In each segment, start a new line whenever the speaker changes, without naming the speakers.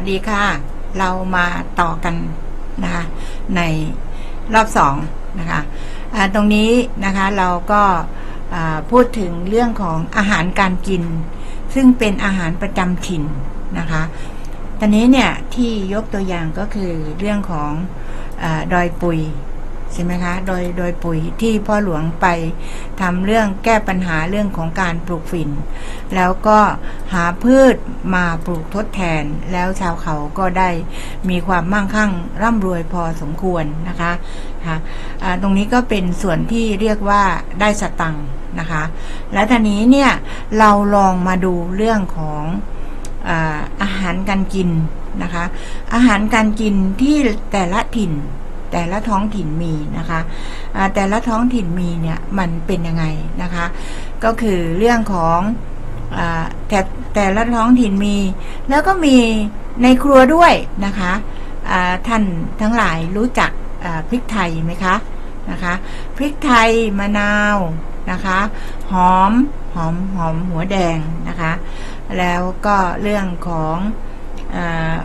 วัสดีค่ะ เรามาต่อกันนะคะในรอบสองนะคะตรงนี้นะคะเราก็พูดถึงเรื่องของอาหารการกิน ซึ่งเป็นอาหารประจำถิ่นนะคะตอนนี้เนี่ยที่ยกตัวอย่างก็คือเรื่องของอดอยปุย ใช่ไหมคะ โดยโดยปุ๋ยที่พ่อหลวงไปทำเรื่องแก้ปัญหาเรื่องของการปลูกฝิ่น แล้วก็หาพืชมาปลูกทดแทน แล้วชาวเขาก็ได้มีความมั่งคั่งร่ำรวยพอสมควรนะคะค่ะตรงนี้ก็เป็นส่วนที่เรียกว่าได้สตังค์นะคะ และทีนี้เนี่ยเราลองมาดูเรื่องของอาอาหารการกินนะคะ อาหารการกินที่แต่ละถิ่น แต่ละท้องถิ่นมีนะคะแต่ละท้องถิ่นมีเนี่ยมันเป็นยังไงนะคะ ก็คือเรื่องของอแต่แต่ละท้องถิ่นมี แล้วก็มีในครัวด้วยนะคะท่านทั้งหลายรู้จักพริกไทยไหมคะนะคะพริกไทยมะนาวนะคะหอมหอมหอมหัวแดงนะคะแล้วก็เรื่องของอ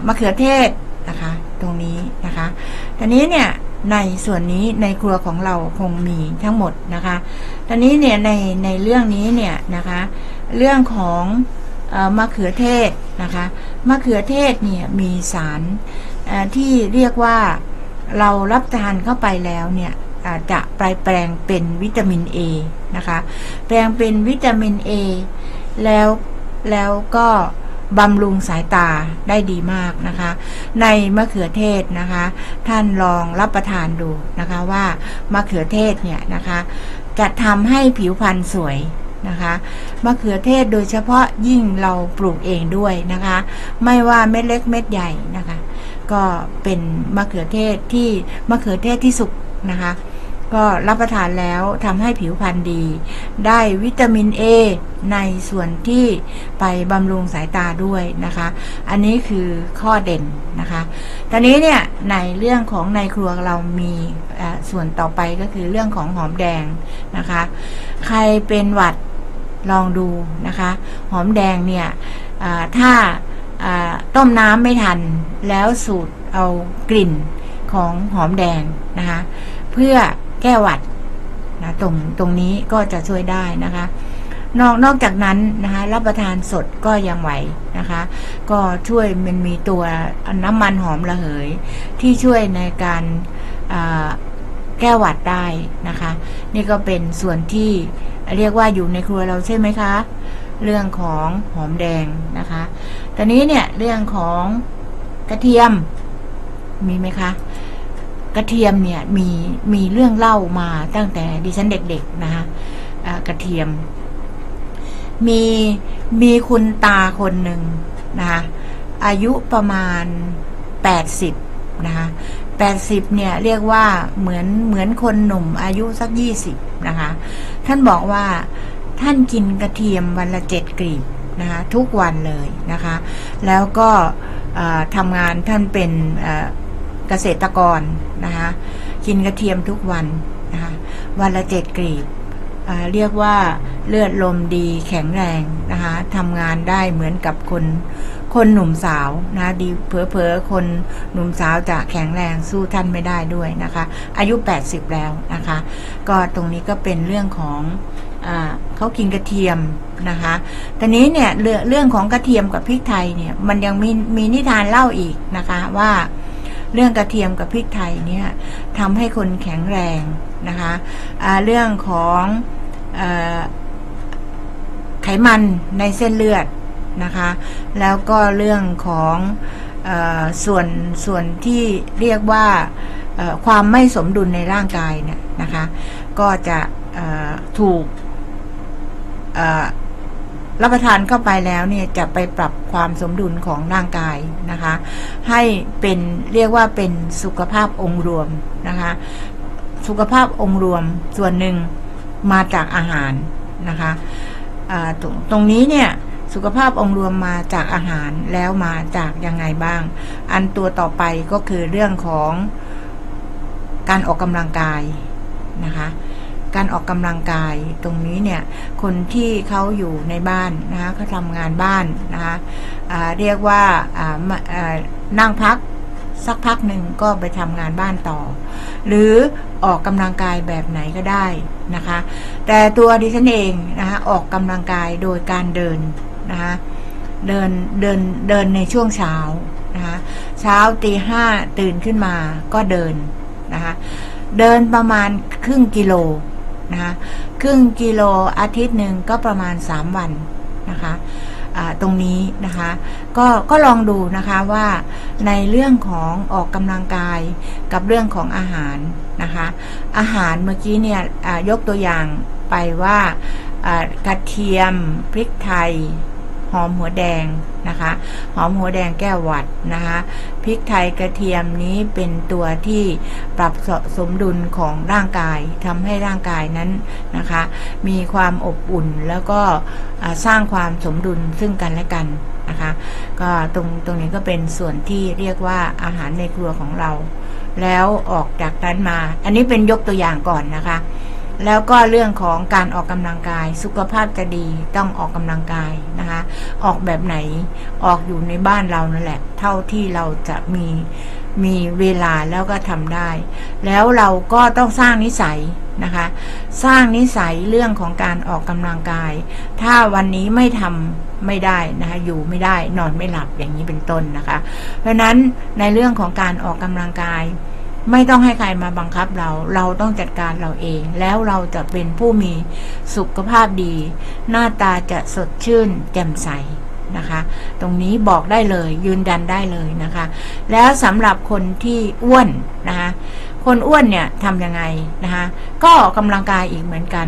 มะเขือเทศนะคะตรงนี้นะคะ ตอนนี้เนี่ยในส่วนนี้ในครัวของเราคงมีทั้งหมดนะคะตอนนี้เนี่ยในในเรื่องนี้เนี่ยนะคะ เรื่องของออมะเขือเทศนะคะมะเขือเทศเนี่ยมีสารที่เรียกว่าเรารับทานเข้าไปแล้วเนี่ยจะปลแปลงเป็นวิตามิน A นะคะ แปลงเป็นวิตามิน A แล้วแล้วก็ บำรุงสายตาได้ดีมากนะคะ ในมะเขือเทศนะคะ ท่านลองรับประทานดูนะคะว่ามะเขือเทศเนี่ยนะคะ จะทำให้ผิวพรรณสวยนะคะมะเขือเทศโดยเฉพาะยิ่งเราปลูกเองด้วยนะคะ ไม่ว่าเม็ดเล็กเม็ดใหญ่นะคะ ก็เป็นมะเขือเทศที่มะเขือเทศที่สุกนะคะ ก็รับประทานแล้วทำให้ผิวพรรณดี ได้วิตามิน A ในส่วนที่ไปบำรุงสายตาด้วยนะคะ อันนี้คือข้อเด่นนะคะ ตอนนี้เนี่ยในเรื่องของในครัวเรามีส่วนต่อไปก็คือเรื่องของหอมแดงนะคะ ใครเป็นหวัดลองดูนะคะ หอมแดงเนี่ยถ้าต้มน้ำไม่ทันแล้วสูตรเอากลิ่นของหอมแดงนะคะ เพื่อ แก้หวัดนะตรงตรงนี้ก็จะช่วยได้นะคะ นอกนอกจากนั้นนะคะ รับประทานสดก็ยังไหวนะคะ ก็ช่วยมันมีตัวน้ำมันหอมระเหย ที่ช่วยในการแก้หวัดได้นะคะ นี่ก็เป็นส่วนที่เรียกว่าอยู่ในครัวเราใช่ไหมคะ เรื่องของหอมแดงนะคะ ตอนนี้เนี่ยเรื่องของกระเทียมมีไหมคะ กระเทียมเนี่ยมีมีเรื่องเล่ามาตั้งแต่ดิฉันเด็กๆนะคะกระเทียม มีมีคุณตาคนหนึ่งนะคะอายุประมาณ 80นะคะ80เนี่ยเรียกว่าเหมือนเหมือนคนหนุ่มอายุสัก 20นะคะท่านบอกว่าท่านกินกระเทียมวันละเจ็ดกลีบนะคะทุกวันเลยนะคะ แล้วก็ทำงานท่านเป็น เกษตรกรนะคะกินกระเทียมทุกวันนะคะวันละเจ็ดกลีบเรียกว่าเลือดลมดีแข็งแรงนะคะทำงานได้เหมือนกับคนคนหนุ่มสาวนะดีเพอๆคนหนุ่มสาวจะแข็งแรงสู้ท่านไม่ได้ด้วยนะคะ อายุ 80 แล้วนะคะ ก็ตรงนี้ก็เป็นเรื่องของอเขากินกระเทียมนะคะตอนนี้เนี่ยเรื่องเรื่องของกระเทียมกับพริกไทยเนี่ยมันยังมีมีนิทานเล่าอีกนะคะว่า เรื่องกระเทียมกับพริกไทยเนี่ยทำให้คนแข็งแรงนะคะอ่าเรื่องของอไขมันในเส้นเลือดนะคะ แล้วก็เรื่องของอส่วนส่วนที่เรียกว่าความไม่สมดุลในร่างกายเนี่ยนะคะ ก็จะถูก รับประทานเข้าไปแล้วเนี่ยจะไปปรับความสมดุลของร่างกายนะคะ ให้เป็นเรียกว่าเป็นสุขภาพองค์รวมนะคะ สุขภาพองค์รวมส่วนหนึ่งมาจากอาหารนะคะตรงตรงนี้เนี่ยสุขภาพองค์รวมมาจากอาหารแล้วมาจากยังไงบ้าง อันตัวต่อไปก็คือเรื่องของการออกกำลังกายนะคะ การออกกำลังกายตรงนี้เนี่ยคนที่เขาอยู่ในบ้านนะคะเขาทำงานบ้านนะคะเรียกว่า,าานั่งพักสักพักหนึ่งก็ไปทำงานบ้านต่อ หรือออกกำลังกายแบบไหนก็ได้นะคะ แต่ตัวดิฉันเองนะคะออกกำลังกายโดยการเดินนะคะเดินเดินเดินในช่วงเช้านะคะเช้าตีห้าตื่นขึ้นมาก็เดินนะคะเดินประมาณครึ่งกิโล นะคะครึ่งกิโลอาทิตย์หนึ่งก็ประมาณ 3 วันนะคะตรงนี้นะคะก็ก็ลองดูนะคะว่าในเรื่องของออกกำลังกายกับเรื่องของอาหารนะคะอาหารเมื่อกี้เนี่ยยกตัวอย่างไปว่ากระเทียมพริกไทย หอมหัวแดงนะคะ หอมหัวแดงแก้วหวัดนะคะพริกไทยกระเทียมนี้เป็นตัวที่ปรับสสมดุลของร่างกายทำให้ร่างกายนั้นนะคะ มีความอบอุ่นแล้วก็สร้างความสมดุลซึ่งกันและกันนะคะ ก็ตรงตรงนี้ก็เป็นส่วนที่เรียกว่าอาหารในครัวของเรา แล้วออกจากนั้นมา อันนี้เป็นยกตัวอย่างก่อนนะคะ แล้วก็เรื่องของการออกกำลังกาย สุขภาพจะดีต้องออกกำลังกายนะคะ ออกแบบไหนออกอยู่ในบ้านเรานั่นแหละ เท่าที่เราจะมีมีเวลาแล้วก็ทำได้ แล้วเราก็ต้องสร้างนิสัยนะคะ สร้างนิสัยเรื่องของการออกกำลังกาย ถ้าวันนี้ไม่ทำไม่ได้นะคะอยู่ไม่ได้นอนไม่หลับอย่างนี้เป็นต้นนะคะ เพราะฉะนั้นในเรื่องของการออกกำลังกาย ไม่ต้องให้ใครมาบังคับเรา เราต้องจัดการเราเอง แล้วเราจะเป็นผู้มีสุขภาพดี หน้าตาจะสดชื่น แจ่มใสนะคะ ตรงนี้บอกได้เลย ยืนยันได้เลยนะคะ แล้วสำหรับคนที่อ้วนนะคะ คนอ้วนเนี่ยทำยังไงนะคะ ก็ออกกำลังกายอีกเหมือนกัน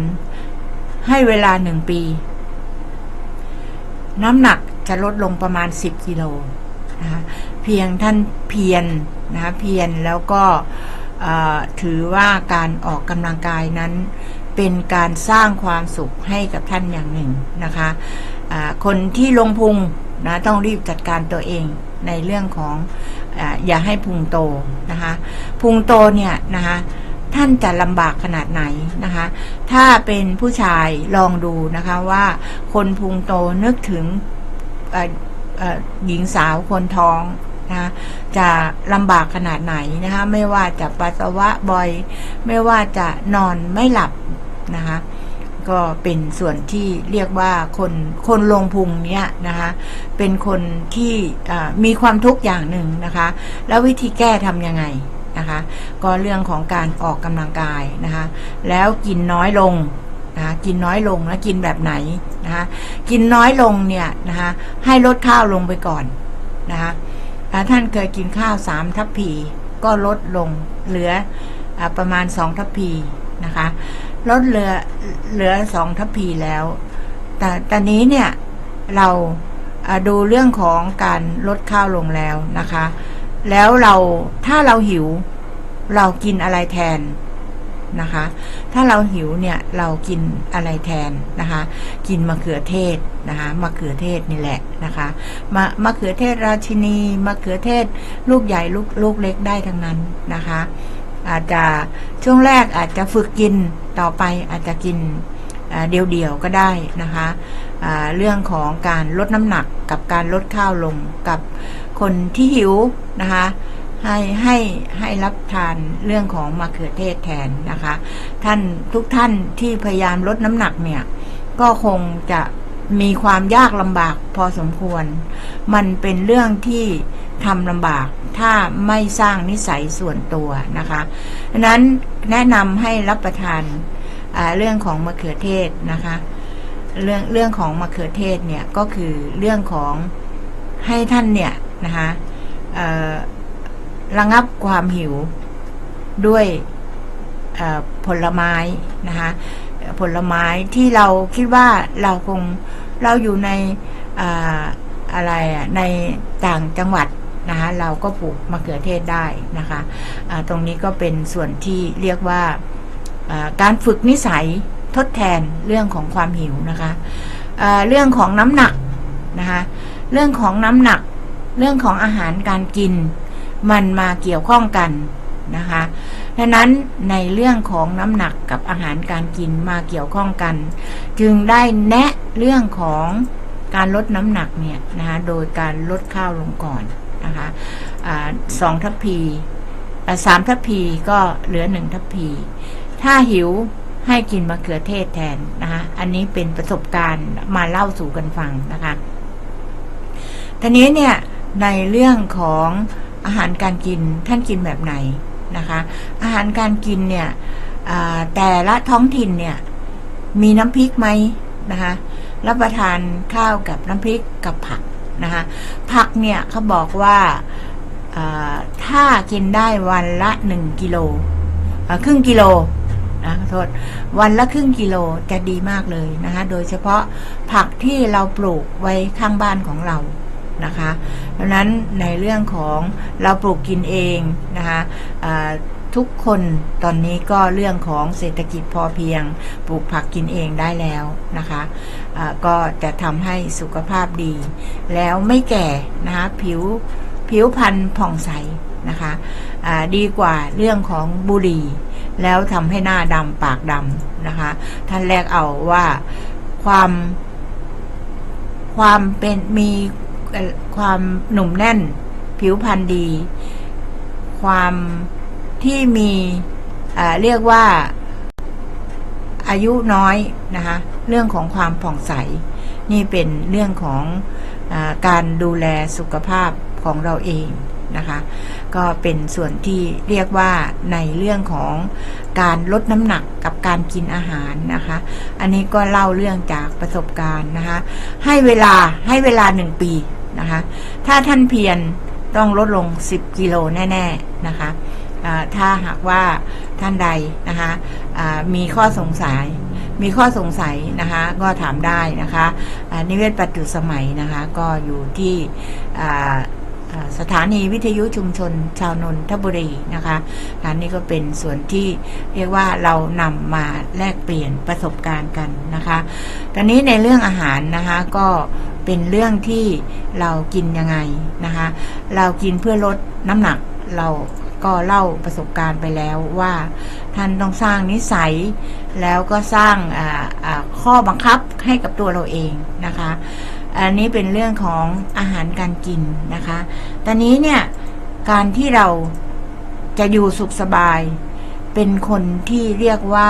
ให้เวลาหนึ่งปี น้ำหนักจะลดลงประมาณ 10กิโลนะคะ เพียงท่านเพียร นะคะเพียรแล้วก็ถือว่าการออกกำลังกายนั้น เป็นการสร้างความสุขให้กับท่านอย่างหนึ่งนะคะอ่าคนที่ลงพุงนะต้องรีบจัดการตัวเองในเรื่องของออย่าให้พุงโตนะคะพุงโตเนี่ยนะคะท่านจะลำบากขนาดไหนนะคะ ถ้าเป็นผู้ชายลองดูนะคะว่าคนพุงโตนึกถึงหญิงสาวคนท้อง นะจะลำบากขนาดไหนนะคะไม่ว่าจะปัสสาวะบ่อย ไม่ว่าจะนอนไม่หลับนะคะก็เป็นส่วนที่เรียกว่าคนคนลงพุงเนี้ยนะคะเป็นคนที่มีความทุกข์อย่างหนึ่งนะคะ แล้ววิธีแก้ทำยังไงนะคะก็เรื่องของการออกกำลังกายนะคะแล้วกินน้อยลงนะคะกินน้อยลงแล้วกินแบบไหนนะคะกินน้อยลงเนี่ยนะคะให้ลดข้าวลงไปก่อนนะคะ ท่านเคยกินข้าวสามทัพพีก็ลดลงเหลืออประมาณสองทัพพีนะคะ ลดเหลือเหลือสองทัพพีแล้ว แต่ตอนนี้เนี่ยเราดูเรื่องของการลดข้าวลงแล้วนะคะ แล้วเราถ้าเราหิวเรากินอะไรแทน นะคะ ถ้าเราหิวเนี่ยเรากินอะไรแทนนะคะ กินมะเขือเทศนะคะมะเขือเทศนี่แหละนะคะมะมะเขือเทศราชินีมะเขือเทศลูกใหญ่ลูกลูกเล็กได้ทั้งนั้นนะคะ อาจจะช่วงแรกอาจจะฝึกกินต่อไปอาจจะกินเดี่ยวๆก็ได้นะคะอ่าเรื่องของการลดน้ำหนักกับการลดข้าวลงกับคนที่หิวนะคะ ให้ให้ให้รับทานเรื่องของมะเขือเทศแทนนะคะ ท่านทุกท่านที่พยายามลดน้ำหนักเนี่ย ก็คงจะมีความยากลำบากพอสมควร มันเป็นเรื่องที่ทำลำบากถ้าไม่สร้างนิสัยส่วนตัวนะคะดังนั้นแนะนำให้รับประทานาเรื่องของมะเขือเทศนะคะ เรื่องเรื่องของมะเขือเทศเนี่ยก็คือเรื่องของให้ท่านเนี่ยนะคะเอ่อ ระงับความหิวด้วยผลไม้นะคะผลไม้ที่เราคิดว่าเราคงเราอยู่ในอ่าอะไรในต่างจังหวัดนะคะเราก็ปลูกมะเขือเทศได้นะคะอ่าตรงนี้ก็เป็นส่วนที่เรียกว่าการฝึกนิสัยทดแทนเรื่องของความหิวนะคะอ่าเรื่องของน้ำหนักนะคะเรื่องของน้ำหนัก เรื่องของอาหารการกิน มันมาเกี่ยวข้องกันนะคะดังนั้นในเรื่องของน้ำหนักกับอาหารการกินมาเกี่ยวข้องกัน จึงได้แนะเรื่องของการลดน้ำหนักเนี่ยนะคะโดยการลดข้าวลงก่อนนะคะอาสองทัพพีสามทัพพีก็เหลือหนึ่งทัพพี ถ้าหิวให้กินมะเขือเทศแทนนะคะอันนี้เป็นประสบการณ์มาเล่าสู่กันฟังนะคะทีนี้เนี่ยในเรื่องของ อาหารการกินท่านกินแบบไหนนะคะ อาหารการกินเนี่ยแต่ละท้องถิ่นเนี่ยมีน้ำพริกไหมนะคะรับประทานข้าวกับน้ำพริกกับผักนะคะผักเนี่ยเขาบอกว่าถ้ากินได้วันละหนึ่งกิโลครึ่งกิโลนะขอโทษวันละครึ่งกิโลจะดีมากเลยนะคะโดยเฉพาะผักที่เราปลูกไว้ข้างบ้านของเรา นะคะดังนั้นในเรื่องของเราปลูกกินเองนะคะทุกคนตอนนี้ก็เรื่องของเศรษฐกิจพอเพียง ปลูกผักกินเองได้แล้วนะคะะก็จะทำให้สุขภาพดี แล้วไม่แก่นะคะผิวผิวพรรณผ่องใสนะคะะดีกว่าเรื่องของบุหรี่แล้วทำให้หน้าดำปากดำนะคะ ท่านแรกเอาว่าความความเป็นมี ความหนุ่มแน่น ผิวพรรณดี ความที่มีเรียกว่าอายุน้อยนะคะเรื่องของความผ่องใส นี่เป็นเรื่องของอการดูแลสุขภาพของเราเอง นะคะ ก็เป็นส่วนที่เรียกว่าในเรื่องของการลดน้ำหนักกับการกินอาหารนะคะ อันนี้ก็เล่าเรื่องจากประสบการณ์นะคะ ให้เวลาให้เวลาหนึ่งปีนะคะ ถ้าท่านเพียรต้องลดลง 10 กิโลแน่ ๆ นะคะถ้าหากว่าท่านใดนะคะมีข้อสงสัย มีข้อสงสัยนะคะก็ถามได้นะคะนิเวศปัจจุสมัยนะคะก็อยู่ที่ สถานีวิทยุชุมชน ชาวนนทบุรีนะคะอันนี้ก็เป็นส่วนที่เรียกว่าเรานำมาแลกเปลี่ยนประสบการณ์กันนะคะ ตอนนี้ในเรื่องอาหารนะคะก็เป็นเรื่องที่เรากินยังไงนะคะ เรากินเพื่อลดน้ำหนักเราก็เล่าประสบการณ์ไปแล้วว่า ท่านต้องสร้างนิสัยแล้วก็สร้างข้อบังคับให้กับตัวเราเองนะคะ อันนี้เป็นเรื่องของอาหารการกินนะคะ ตอนนี้เนี่ยการที่เราจะอยู่สุขสบาย เป็นคนที่เรียกว่า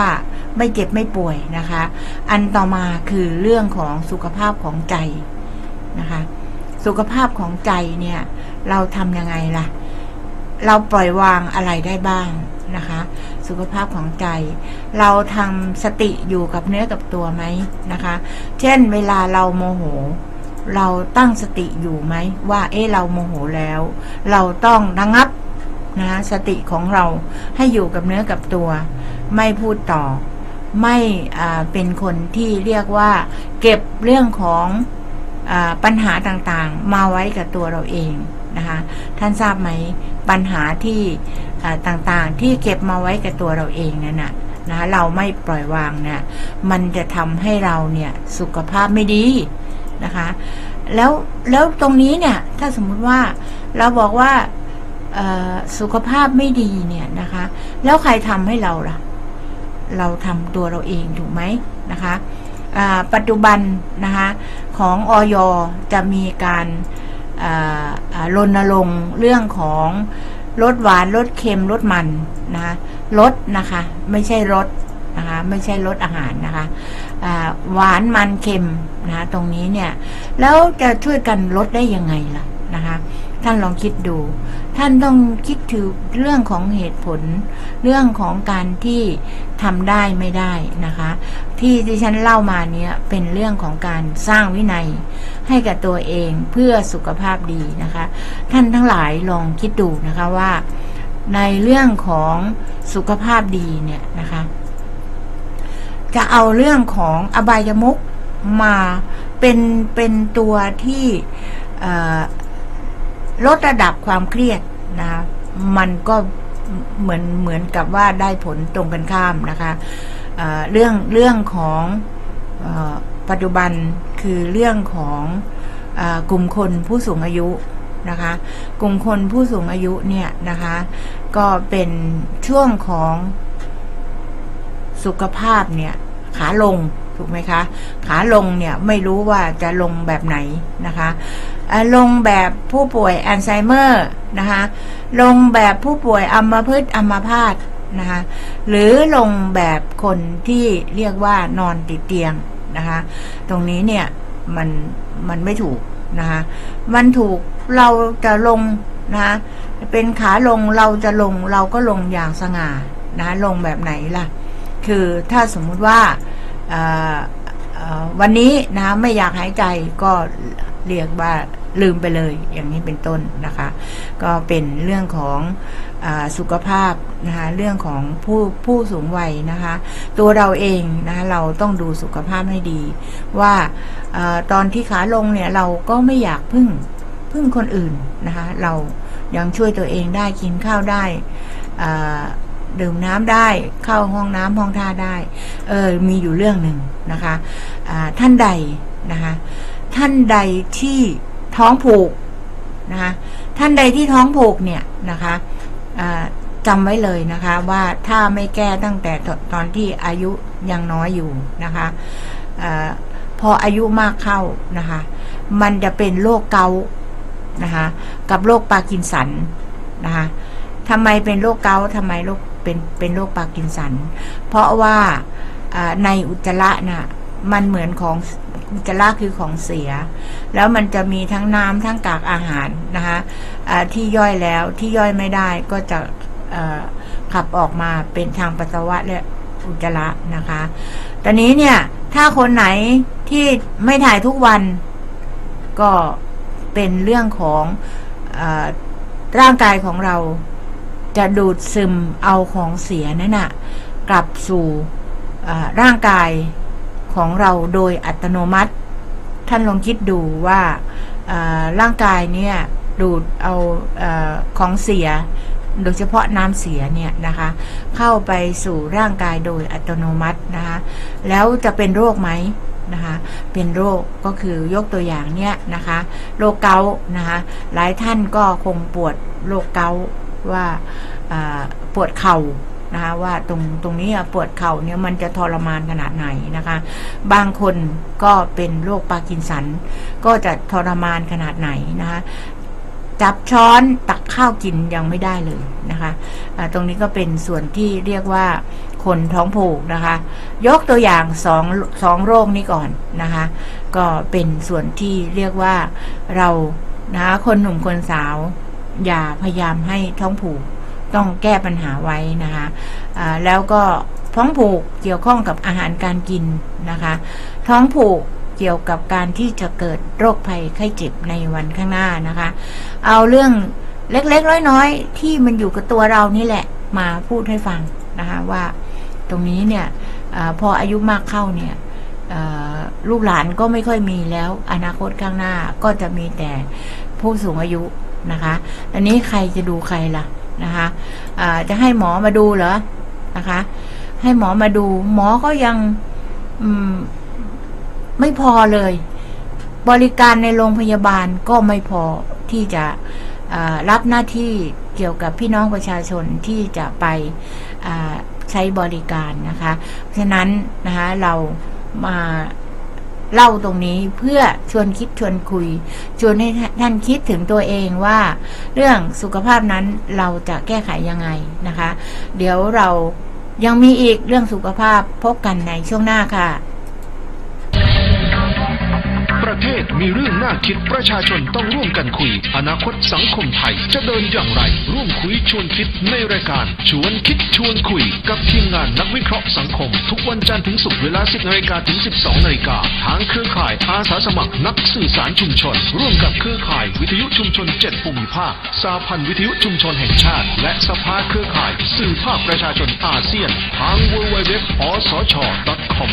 ไม่เจ็บไม่ป่วยนะคะ อันต่อมาคือเรื่องของสุขภาพของใจนะคะ สุขภาพของใจเนี่ย เราทำยังไงล่ะ เราปล่อยวางอะไรได้บ้างนะคะ สุขภาพของใจ เราทำสติอยู่กับเนื้อกับตัวไหมนะคะ เช่นเวลาเราโมโห เราตั้งสติอยู่ไหมว่า เอ๊ะเราโมโหแล้ว เราต้องระงับนะสติของเราให้อยู่กับเนื้อกับตัว ไม่พูดต่อ ไม่เป็นคนที่เรียกว่า เก็บเรื่องของอปัญหาต่างๆ มาไว้กับตัวเราเองนะคะท่านทราบไหมปัญหาที่ต่างๆ ที่เก็บมาไว้กับตัวเราเองนั่นนะนะคะเราไม่ปล่อยวางเนี่ยมันจะทำให้เราเนี่ยสุขภาพไม่ดี นะคะ แล้วแล้วตรงนี้เนี่ยถ้าสมมุติว่าเราบอกว่าสุขภาพไม่ดีเนี่ยนะคะ แล้วใครทำให้เราล่ะ เราทำตัวเราเองถูกไหมนะคะปัจจุบันนะคะของออยจะมีการรณรงค์เรื่องของลดหวานลดเค็มลดมันนะคะลดนะคะ ไม่ใช่ลดนะคะ ไม่ใช่ลดอาหารนะคะ หวานมันเค็มนะตรงนี้เนี่ยแล้วจะช่วยกันลดได้ยังไงล่ะนะคะท่านลองคิดดู ท่านต้องคิดถึงเรื่องของเหตุผล เรื่องของการที่ทำได้ไม่ได้นะคะ ที่ที่ฉันเล่ามาเนี้ยเป็นเรื่องของการสร้างวินัยให้กับตัวเองเพื่อสุขภาพดีนะคะ ท่านทั้งหลายลองคิดดูนะคะว่า ในเรื่องของสุขภาพดีเนี่ยนะคะ จะเอาเรื่องของอบายมุกมาเป็นเป็นตัวที่ลดระดับความเครียดนะคะมันก็เหมือนเหมือนกับว่าได้ผลตรงกันข้ามนะคะเเรื่องเรื่องของอปัจจุบันคือเรื่องของอกลุ่มคนผู้สูงอายุนะคะ กลุ่มคนผู้สูงอายุเนี่ยนะคะ ก็เป็นช่วงของสุขภาพเนี่ย ขาลงถูกไหมคะ ขาลงเนี่ยไม่รู้ว่าจะลงแบบไหนนะคะลงแบบผู้ป่วยอัลไซเมอร์นะคะลงแบบผู้ป่วยอัมพฤกษ์อัมพาตนะคะหรือลงแบบคนที่เรียกว่านอนติดเตียงนะคะตรงนี้เนี่ยมันมันไม่ถูกนะคะมันถูกเราจะลงนะคะเป็นขาลงเราจะลงเราก็ลงอย่างสง่านะลงแบบไหนล่ะ คือถ้าสมมุติว่าวันนี้นะไม่อยากหายใจก็เรียกว่าลืมไปเลยอย่างนี้เป็นต้นนะคะ ก็เป็นเรื่องของอสุขภาพนะคะเรื่องของผู้ผู้สูงวัยนะคะ ตัวเราเองนะะเราต้องดูสุขภาพให้ดี ว่าอตอนที่ขาลงเนี่ยเราก็ไม่อยากพึ่งพึ่งคนอื่นนะคะ เรายังช่วยตัวเองได้กินข้าวได้ ดื่มน้ำได้ เข้าห้องน้ำห้องท่าได้ เออ มีอยู่เรื่องหนึ่งนะคะะท่านใดนะคะ ท่านใดที่ท้องผูกนะคะท่านใดที่ท้องผูกเนี่ยนะคะะจำไว้เลยนะคะ ว่าถ้าไม่แก้ตั้งแต่ตอนที่อายุยังน้อยอยู่นะคะอะพออายุมากเข้านะคะ มันจะเป็นโรคเกาต์นะคะ กับโรคปาร์กินสันนะคะทำไมเป็นโรคเกาต์ทำไมโรค เป็นเป็นโรคปาร์กินสัน เพราะว่าในอุจจาระน่ะมันเหมือนของอุจจาระคือของเสีย แล้วมันจะมีทั้งน้ำทั้งกากอาหารนะคะที่ย่อยแล้วที่ย่อยไม่ได้ก็จะขับออกมาเป็นทางปัสสาวะและอุจจาระนะคะ ตอนนี้เนี่ยถ้าคนไหนที่ไม่ถ่ายทุกวันก็เป็นเรื่องของอร่างกายของเรา จะดูดซึมเอาของเสียนั่นนะกลับสู่ร่างกายของเราโดยอัตโนมัติ ท่านลองคิดดูว่าร่างกายเนี่ยดูดเอาอาของเสีย โดยเฉพาะน้ำเสียเนี่ยนะคะ เข้าไปสู่ร่างกายโดยอัตโนมัตินะคะ แล้วจะเป็นโรคไหมนะคะ เป็นโรคก็คือยกตัวอย่างเนี่ยนะคะ โรคเกาต์นะคะ หลายท่านก็คงปวดโรคเกาต์ ว่าปวดเข่านะคะว่าตรงตรงนี้ปวดเข่าเนี่ยมันจะทรมานขนาดไหนนะคะ บางคนก็เป็นโรคปาร์กินสัน ก็จะทรมานขนาดไหนนะคะจับช้อนตักข้าวกินยังไม่ได้เลยนะคะอ่าตรงนี้ก็เป็นส่วนที่เรียกว่าคนท้องผูกนะคะ ยกตัวอย่างสองสองโรคนี้ก่อนนะคะ ก็เป็นส่วนที่เรียกว่าเรานะคะคนหนุ่มคนสาว อย่าพยายามให้ท้องผูกต้องแก้ปัญหาไว้นะคะอ่าแล้วก็ท้องผูกเกี่ยวข้องกับอาหารการกินนะคะ ท้องผูกเกี่ยวกับการที่จะเกิดโรคภัยไข้เจ็บในวันข้างหน้านะคะ เอาเรื่องเล็กๆน้อยๆที่มันอยู่กับตัวเรานี่แหละมาพูดให้ฟังนะคะว่าตรงนี้เนี่ยอพออายุมากเข้าเนี่ยลูกหลานก็ไม่ค่อยมีแล้ว อนาคตข้างหน้าก็จะมีแต่ผู้สูงอายุ นะคะ อันนี้ใครจะดูใครล่ะนะคะอ่าจะให้หมอมาดูเหรอนะคะ ให้หมอมาดู หมอก็ยังมไม่พอเลย บริการในโรงพยาบาลก็ไม่พอที่จะรับหน้าที่เกี่ยวกับพี่น้องประชาชนที่จะไปใช้บริการนะคะ เพราะฉะนั้นนะคะเรามา เล่าตรงนี้เพื่อชวนคิดชวนคุย ชวนให้ท่านคิดถึงตัวเองว่า เรื่องสุขภาพนั้นเราจะแก้ไขยังไงนะคะ เดี๋ยวเรายังมีอีกเรื่องสุขภาพพบกันในช่วงหน้าค่ะ
ประเทศมีเรื่องน่าคิดประชาชนต้องร่วมกันคุย อนาคตสังคมไทยจะเดินอย่างไร ร่วมคุยชวนคิดในรายการชวนคิดชวนคุย กับทีมงานนักวิเคราะห์สังคม ทุกวันจันทร์ถึงศุกร์เวลา 10นาฬิกาถึง 12นาฬิกาทางเครือข่ายอาสาสมัครนักสื่อสารชุมชน ร่วมกับเครือข่ายวิทยุชุมชน 7ภูมิภาคสาพันธ์วิทยุชุมชนแห่งชาติ และสภาเครือข่าย สื่อภาคประชาชนอาเซียน ทาง www.osch.com